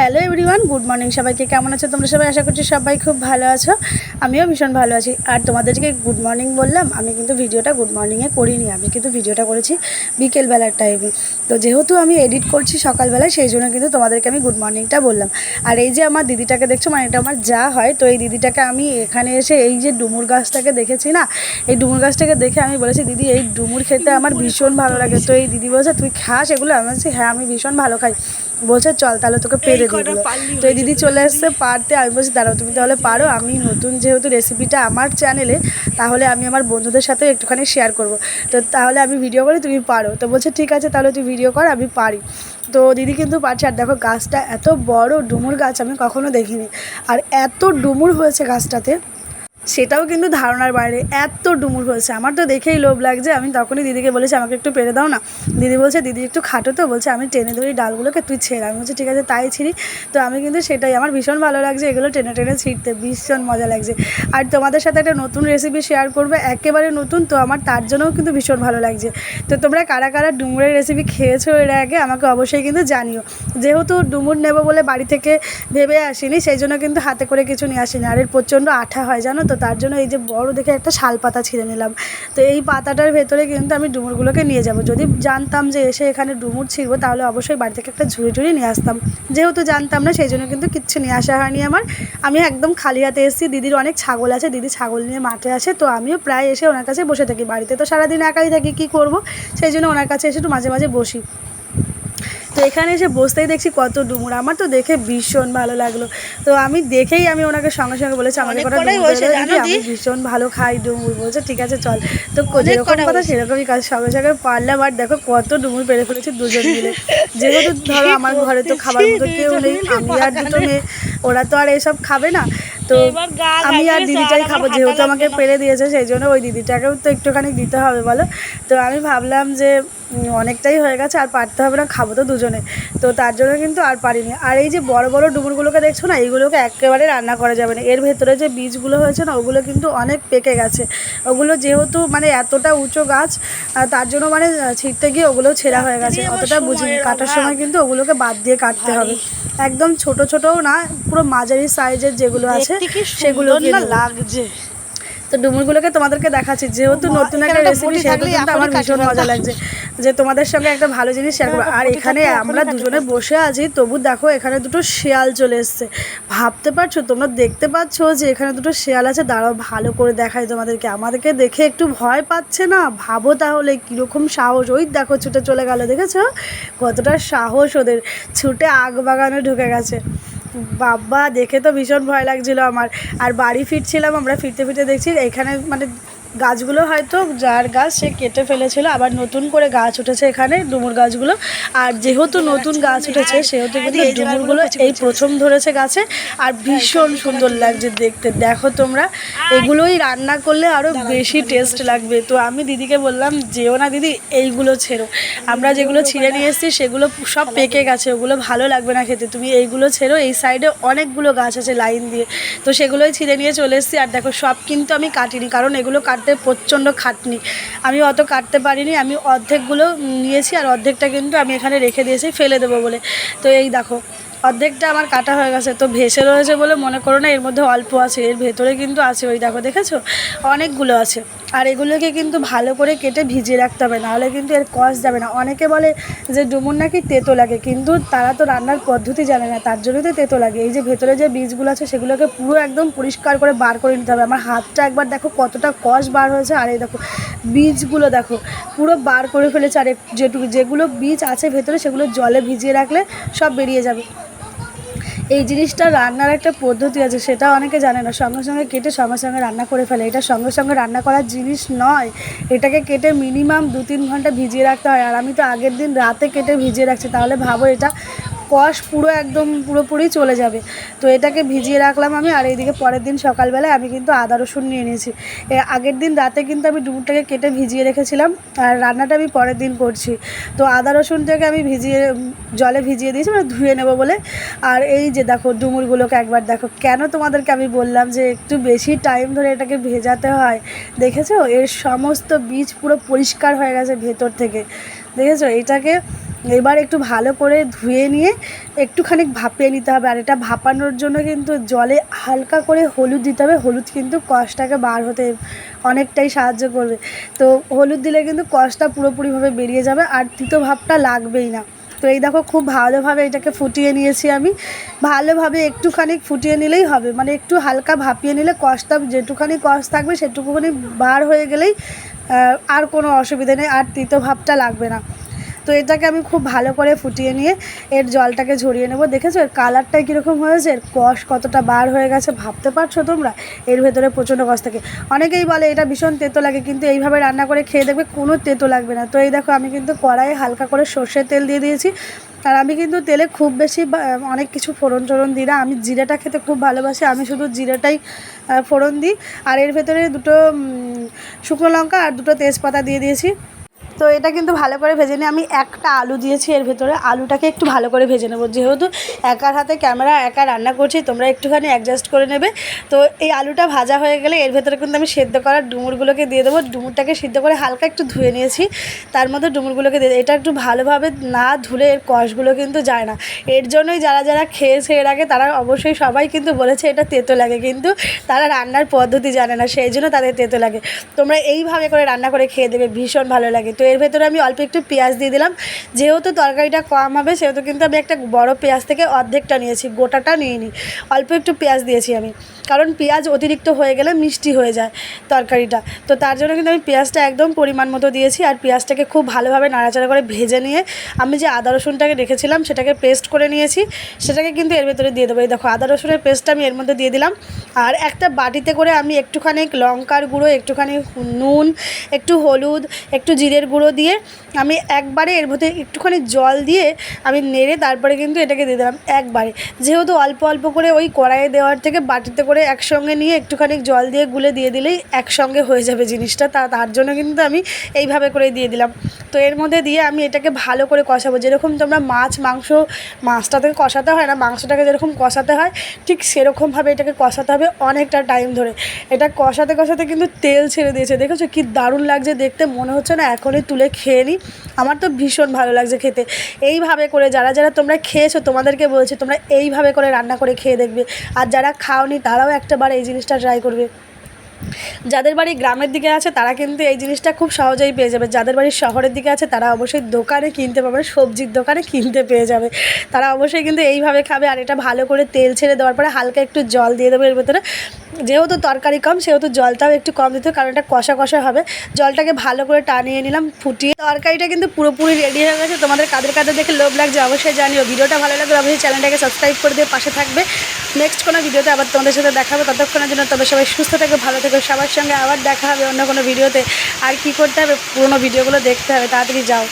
Hello everyone, good morning সবাইকে। কেমন আছো? তোমরা সবাই আশা করছি সবাই খুব ভালো আছো। আমিও ভীষণ ভালো আছি। আর তোমাদেরকে গুড মর্নিং বললাম, আমি কিন্তু ভিডিওটা গুড মর্নিংয়ে করিনি। আমি কিন্তু ভিডিওটা করেছি বিকেলবেলার টাইমে তো যেহেতু আমি এডিট করছি সকালবেলায়, সেই জন্য কিন্তু তোমাদেরকে আমি গুড মর্নিংটা বললাম। আর এই যে আমার দিদিটাকে দেখছ মানে এটা আমার যা হয়, তো এই দিদিটাকে আমি এখানে এসে এই যে ডুমুর গাছটাকে দেখেছি না? এই ডুমুর গাছটাকে দেখে আমি বলেছি, দিদি, এই ডুমুর খেতে আমার ভীষণ ভালো লাগে। তো এই দিদি বলছে, তুই খাস এগুলো? আমি বলছি হ্যাঁ আমি ভীষণ ভালো খাই। বলছে চল তাহলে তোকে পেরে দিলো তো এই দিদি চলে এসছে পারতে। আমি বলছি দাঁড়াও তুমি তাহলে পারো। আমি নতুন যেহেতু রেসিপিটা আমার চ্যানেলে তাহলে আমি আমার বন্ধুদের সাথে একটুখানি শেয়ার করব। তো তাহলে আমি ভিডিও করি তুমি পারো। তো বলছে ঠিক আছে তাহলে তুই ভিডিও কর আমি পারি। তো দিদি কিন্তু পারছে। আর দেখো গাছটা এত বড় ডুমুর গাছ আমি কখনো দেখিনি। আর এত ডুমুর হয়েছে গাছটাতে সেটাও কিন্তু ধারণার বাইরে। এত ডুমুর হয়েছে। আমার তো দেখেই লোভ লাগছে। আমি তখনই দিদিকে বলেছি, আমাকে একটু পেরে দাও না। দিদি বলছে, দিদি একটু খাটো তো। বলছে, আমি টেনে ধরি ডালগুলোকে তুই ছেড়ে। আমি বলছি, ঠিক আছে, তাই ছিঁড়ি। তো আমি কিন্তু সেটাই, আমার ভীষণ ভালো লাগছে এগুলো টেনে টেনে ছিঁড়তে, ভীষণ মজা লাগছে। আর তোমাদের সাথে একটা নতুন রেসিপি শেয়ার করবে, একেবারে নতুন, তো আমার তার জন্যও কিন্তু ভীষণ ভালো লাগছে। তো তোমরা কারা কারা ডুমুরের রেসিপি খেয়েছো এর আগে, আমাকে অবশ্যই কিন্তু জানিও। যেহেতু ডুমুর নেব বলে বাড়ি থেকে ভেবে আসিনি, সেই জন্য কিন্তু হাতে করে কিছু নিয়ে আসিনি। আর এর প্রচণ্ড আঠা হয়, জানো তো? তার জন্য এই যে বড় দেখে একটা শাল পাতা ছিঁড়ে নিলাম। তো এই পাতাটার ভেতরে কিন্তু আমি ডুমুরগুলোকে নিয়ে যাব। যদি জানতাম যে এসে এখানে ডুমুর ছিঁড়বো, তাহলে অবশ্যই বাড়ি থেকে একটা ঝুড়ি ঝুড়ি নিয়ে আসতাম। যেহেতু জানতাম না, সেই জন্য কিন্তু কিচ্ছু নিয়ে আসা হয়নি আমার। আমি একদম খালি হাতে এসেছি। দিদির অনেক ছাগল আছে, দিদি ছাগল নিয়ে মাঠে আসে। তো আমিও প্রায় এসে ওনার কাছে বসে থাকি। বাড়িতে তো সারাদিন একাই থাকি, কী করব? সেই জন্য ওনার কাছে এসে একটু মাঝে মাঝে বসি। তো এখানে এসে বসতেই দেখছি কত ডুমুর। আমার তো দেখে ভীষণ ভালো লাগল। তো আমি দেখেই আমি ওনাকে সঙ্গে সঙ্গে বলেছি কটা ডুমুর দিবি? জানো আমি ভীষণ ভালো খাই ডুমুর বলছে ঠিক আছে চল। তো যেরকম কথা সেরকমই কাজ। সঙ্গে সঙ্গে পারলাম আর দেখো কত ডুমুর পেরে ফেলেছি দুজন মিলে। যেহেতু ধরো আমার ঘরে তো খাবার মতো কেউ নেই আমি আর দুটো মেয়ে ওরা তো আর এসব খাবে না। তো আমি আর দিদিটাই খাব যেহেতু আমাকে পেরে দিয়েছে সেই জন্য ওই দিদিটাকেও তো একটুখানি দিতে হবে বলো? তো আমি ভাবলাম যে অনেকটাই হয়ে গেছে আর পারতে হবে না খাব তো দুজনে। তো তার জন্য কিন্তু আর পারিনি। আর এই যে বড় বড় ডুমুরগুলোকে দেখছ না এইগুলোকে একেবারে রান্না করা যাবে না। এর ভেতরে যে বীজগুলো হয়েছে না ওগুলো কিন্তু অনেক পেকে গেছে। ওগুলো যেহেতু মানে এতটা উঁচু গাছ তার জন্য মানে ছিটতে গিয়ে ওগুলো ছেঁড়া হয়ে গেছে। অতটা বুঝিনি। কাটার সময় কিন্তু ওগুলোকে বাদ দিয়ে কাটতে হবে। একদম ছোট ছোট না পুরো মাঝারি সাইজের যেগুলো আছে সেগুলো না লাগছে। তো ডুমুরগুলোকে তোমাদেরকে দেখাচ্ছি যেহেতু নতুন একটা একটা রেসিপি সেগুলো কিন্তু আমার ভীষণ মজা লাগছে। যে তোমাদের সঙ্গে একটা ভালো জিনিস শেয়ার করব। আর এখানে আমরা দুজনে বসে আছি তবু দেখো এখানে দুটো শেয়াল চলে এসছে। ভাবতে পারছ? তোমরা দেখতে পাচ্ছ যে এখানে দুটো শেয়াল আছে? দাঁড়াও ভালো করে দেখাই তোমাদেরকে। আমাদেরকে দেখে একটু ভয় পাচ্ছে না? ভাবো তাহলে কীরকম সাহস? ওই দেখো ছুটে চলে গেল দেখেছ? কতটা সাহস ওদের। ছুটে আগ বাগানে ঢুকে গেছে। বাবা দেখে তো ভীষণ ভয় লাগছিল আমার। আর বাড়ি ফিরছিলাম আমরা ফিরতে ফিরতে দেখছি এখানে মানে গাছগুলো হয়তো যার গাছ সে কেটে ফেলেছিল আবার নতুন করে গাছ উঠেছে এখানে ডুমুর গাছগুলো। আর যেহেতু নতুন গাছ উঠেছে সেহেতু কিন্তু ডুমুরগুলো এই প্রথম ধরেছে গাছে। আর ভীষণ সুন্দর লাগছে দেখতে। দেখো তোমরা এগুলোই রান্না করলে আরও বেশি টেস্ট লাগবে। তো আমি দিদিকে বললাম যেও না দিদি এইগুলো ছেড়ো। আমরা যেগুলো ছিঁড়ে নিয়ে এসেছি সেগুলো সব পেকে গেছে ওগুলো ভালো লাগবে না খেতে। তুমি এইগুলো ছেড়ো এই সাইডে অনেকগুলো গাছ আছে লাইন দিয়ে। তো সেগুলোই ছিঁড়ে নিয়ে চলে এসেছি। আর দেখো সব কিন্তু আমি কাটিনি কারণ এগুলো কাটতে প্রচণ্ড খাটনি। আমি অত কাটতে পারিনি, আমি অর্ধেকগুলো নিয়েছি আর অর্ধেকটা কিন্তু আমি এখানে রেখে দিয়েছি, ফেলে দেবো বলে। তো এই দেখো অর্ধেকটা আমার কাটা হয়ে গেছে, তো ভেসে রয়েছে বলে মনে করো না, এর মধ্যে অল্প আছে, এর ভেতরে কিন্তু আছে, ওই দেখো, দেখেছ? অনেকগুলো আছে। আর এগুলোকে কিন্তু ভালো করে কেটে ভিজিয়ে রাখতে হবে, নাহলে কিন্তু এর কষ যাবে না। অনেকে বলে যে ডুমুর নাকি তেতো লাগে, কিন্তু তারা তো রান্নার পদ্ধতি জানে না, তার জন্যই তো তেতো লাগে। এই যে ভেতরে যে বীজগুলো আছে, সেগুলোকে পুরো একদম পরিষ্কার করে বার করে নিতে হবে। আমার হাতটা একবার দেখো কতটা কষ বার হয়েছে, আর এই দেখো বীজগুলো দেখো, পুরো বার করে ফেলেছে আর যেটুকু, যেগুলো বীজ আছে ভেতরে সেগুলো জলে ভিজিয়ে রাখলে সব বেরিয়ে যাবে। এই জিনিসটা রান্নার একটা পদ্ধতি আছে, সেটা অনেকে জানে না। সঙ্গে সঙ্গে কেটে সঙ্গে সঙ্গে রান্না করে ফেলে। এটা সঙ্গে সঙ্গে রান্না করার জিনিস নয়। এটাকে কেটে মিনিমাম দু তিন ঘণ্টা ভিজিয়ে রাখতে হয়। আর আমি তো আগের দিন রাতে কেটে ভিজিয়ে রাখছি, তাহলে ভাবো এটা কষ পুরো একদম পুরোপুরি চলে যাবে। তো এটাকে ভিজিয়ে রাখলাম আমি, আর এইদিকে পরের দিন সকালবেলায় আমি কিন্তু আদা রসুন নিয়ে নিয়েছি। আগের দিন রাতে কিন্তু আমি ডুমুরটাকে কেটে ভিজিয়ে রেখেছিলাম, আর রান্নাটা আমি পরের দিন করছি। তো আদা রসুনটাকে আমি ভিজিয়ে জলে ভিজিয়ে দিয়েছি মানে ধুয়ে নেব বলে। আর এই যে দেখো ডুমুরগুলোকে একবার দেখো, কেন তোমাদেরকে আমি বললাম যে একটু বেশি টাইম ধরে এটাকে ভেজাতে হয়? দেখেছ? এর সমস্ত বীজ পুরো পরিষ্কার হয়ে গেছে ভেতর থেকে। দেখেছ? এটাকে এবার একটু ভালো করে ধুয়ে নিয়ে একটুখানি ভাপিয়ে নিতে হবে। আর এটা ভাপানোর জন্য কিন্তু জলে হালকা করে হলুদ দিতে হবে। হলুদ কিন্তু কষটাকে বার হতে অনেকটাই সাহায্য করবে। তো হলুদ দিলে কিন্তু কষটা পুরোপুরিভাবে বেরিয়ে যাবে আর তিতো ভাবটা লাগবেই না। তো এই দেখো খুব ভালোভাবে এটাকে ফুটিয়ে নিয়েছি আমি। ভালোভাবে একটুখানি ফুটিয়ে নিলেই হবে। মানে একটু হালকা ভাপিয়ে নিলে কষটা যেটুখানি কষ থাকবে সেটুকুখানি বার হয়ে গেলেই আর কোনো অসুবিধা নেই। আর তিতো ভাবটা লাগবে না। তো এটাকে আমি খুব ভালো করে ফুটিয়ে নিয়ে এর জলটাকে ঝরিয়ে নেব। দেখেছ? এর কালারটাই কীরকম হয়েছে? এর কষ কতটা বার হয়ে গেছে ভাবতে পারছ তোমরা? এর ভেতরে প্রচণ্ড কষ থাকে। অনেকেই বলে এটা ভীষণ তেতো লাগে, কিন্তু এইভাবে রান্না করে খেয়ে দেখবে কোনো তেতো লাগবে না। তো এই দেখো, আমি কিন্তু কড়াইয়ে হালকা করে সর্ষের তেল দিয়ে দিয়েছি। আর আমি কিন্তু তেলে খুব বেশি অনেক কিছু ফোড়ন টোড়ন দিই না। আমি জিরেটা খেতে খুব ভালোবাসি। আমি শুধু জিরেটাই ফোড়ন দিই। আর এর ভেতরে দুটো শুকনো লঙ্কা আর দুটো তেজপাতা দিয়ে দিয়েছি। তো এটা কিন্তু ভালো করে ভেজে নিয়ে আমি একটা আলু দিয়েছি এর ভেতরে। আলুটাকে একটু ভালো করে ভেজে নেব। যেহেতু একার হাতে ক্যামেরা, একা রান্না করছি, তোমরা একটুখানি অ্যাডজাস্ট করে নেবে। তো এই আলুটা ভাজা হয়ে গেলে এর ভেতরে কিন্তু আমি সেদ্ধ করা ডুমুরগুলোকে দিয়ে দেবো। ডুমুরটাকে সিদ্ধ করে হালকা একটু ধুয়ে নিয়েছি। তার মধ্যে ডুমুরগুলোকে দিয়ে এটা একটু ভালোভাবে না ধুলে এর কষগুলো কিন্তু যায় না। এর জন্যই যারা যারা খেয়েছে এর আগে, তারা অবশ্যই সবাই কিন্তু বলেছে এটা তেতো লাগে, কিন্তু তারা রান্নার পদ্ধতি জানে না, সেই জন্য তাদের তেতো লাগে। তোমরা এইভাবে করে রান্না করে খেয়ে দেবে, ভীষণ ভালো লাগে। তো এর ভেতরে আমি অল্প একটু পেঁয়াজ দিয়ে দিলাম। যেহেতু তরকারিটা কম হবে, সেহেতু কিন্তু আমি একটা বড় পেঁয়াজ থেকে অর্ধেকটা নিয়েছি, গোটাটা নিইনি। অল্প একটু পেঁয়াজ দিয়েছি আমি। কারণ পেঁয়াজ অতিরিক্ত হয়ে গেলে মিষ্টি হয়ে যায় তরকারিটা। তো তার জন্য কিন্তু আমি পেঁয়াজটা একদম পরিমাণ মতো দিয়েছি আর পেঁয়াজটাকে খুব ভালোভাবে নাড়াচাড়া করে ভেজে নিয়ে আমি যে আদা রসুনটাকে রেখেছিলাম, সেটাকে পেস্ট করে নিয়েছি। সেটাকে কিন্তু এর ভেতরে দিয়ে দেবো। এই দেখো, আদা রসুনের পেস্টটা আমি এর মধ্যে দিয়ে দিলাম। আর একটা বাটিতে করে আমি একটুখানি লঙ্কার গুঁড়ো, একটুখানি নুন, একটু হলুদ, একটু জিরের গুঁড়ো দিয়ে আমি একবারে এর মধ্যে একটুখানি জল দিয়ে আমি নেড়ে তারপরে কিন্তু এটাকে দিয়ে দিলাম একবারে। যেহেতু অল্প অল্প করে ওই কড়াইয়ে দেওয়ার থেকে বাটিতে করে একসঙ্গে নিয়ে একটুখানি জল দিয়ে গুলে দিয়ে দিলেই একসঙ্গে হয়ে যাবে জিনিসটা, তা তার জন্য কিন্তু আমি এইভাবে করে দিয়ে দিলাম। তো এর মধ্যে দিয়ে আমি এটাকে ভালো করে কষাবো। যেরকম তোমরা মাছ, মাংস, মাছটাকে কষাতে হয় না, মাংসটাকে যেরকম কষাতে হয়, ঠিক সেরকমভাবে এটাকে কষাতে হবে অনেকটা টাইম ধরে। এটা কষাতে কষাতে কিন্তু তেল ছেড়ে দিয়েছে। দেখেছ কি দারুণ লাগছে দেখতে? মনে হচ্ছে না এখনই তুলে খেয়ে নিই আমার তো ভীষণ ভালো লাগছে খেতে। এইভাবে করে যারা যারা তোমরা খেয়েছো, তোমাদেরকে বলছি, তোমরা এইভাবে করে রান্না করে খেয়ে দেখবে। আর যারা খাওনি, তারাও একটা বার এই জিনিসটা ট্রাই করবে। যাদের বাড়ি গ্রামের দিকে আছে, তারা কিন্তু এই জিনিসটা খুব সহজেই পেয়ে যাবে। যাদের বাড়ি শহরের দিকে আছে, তারা অবশ্যই দোকানে কিনতে পাবে সবজির দোকানে কিনতে পেয়ে যাবে। তারা অবশ্যই কিন্তু এইভাবে খাবে, আর এটা ভালো করে তেল ছেড়ে দেওয়ার পরে হালকা একটু জল দিয়ে দেবে এর ভেতরে। যেহেতু তরকারি কম, সেহেতু জলটাও একটু কম দিতে কারণ এটা কষা কষা হবে। জলটাকে ভালো করে টানিয়ে নিলাম, ফুটিয়ে। তরকারিটা কিন্তু পুরোপুরি রেডি হয়ে গেছে। তোমাদের কাদের কাদের দেখে লোভ লাগছে অবশ্যই জানিও। ভিডিওটা ভালো লাগলে অবশ্যই চ্যানেলটাকে সাবস্ক্রাইব করে দিয়ে পাশে থাকবে। নেক্সট কোনো ভিডিওতে আবার তোমাদের সাথে দেখা হবে ততক্ষণের জন্য তবে সবাই সুস্থ থাকবে, ভালো থেকো সবার সঙ্গে আবার দেখা হবে অন্য কোনো ভিডিওতে। আর কি করতে হবে? পুরোনো ভিডিওগুলো দেখতে হবে। তাড়াতাড়ি যাও।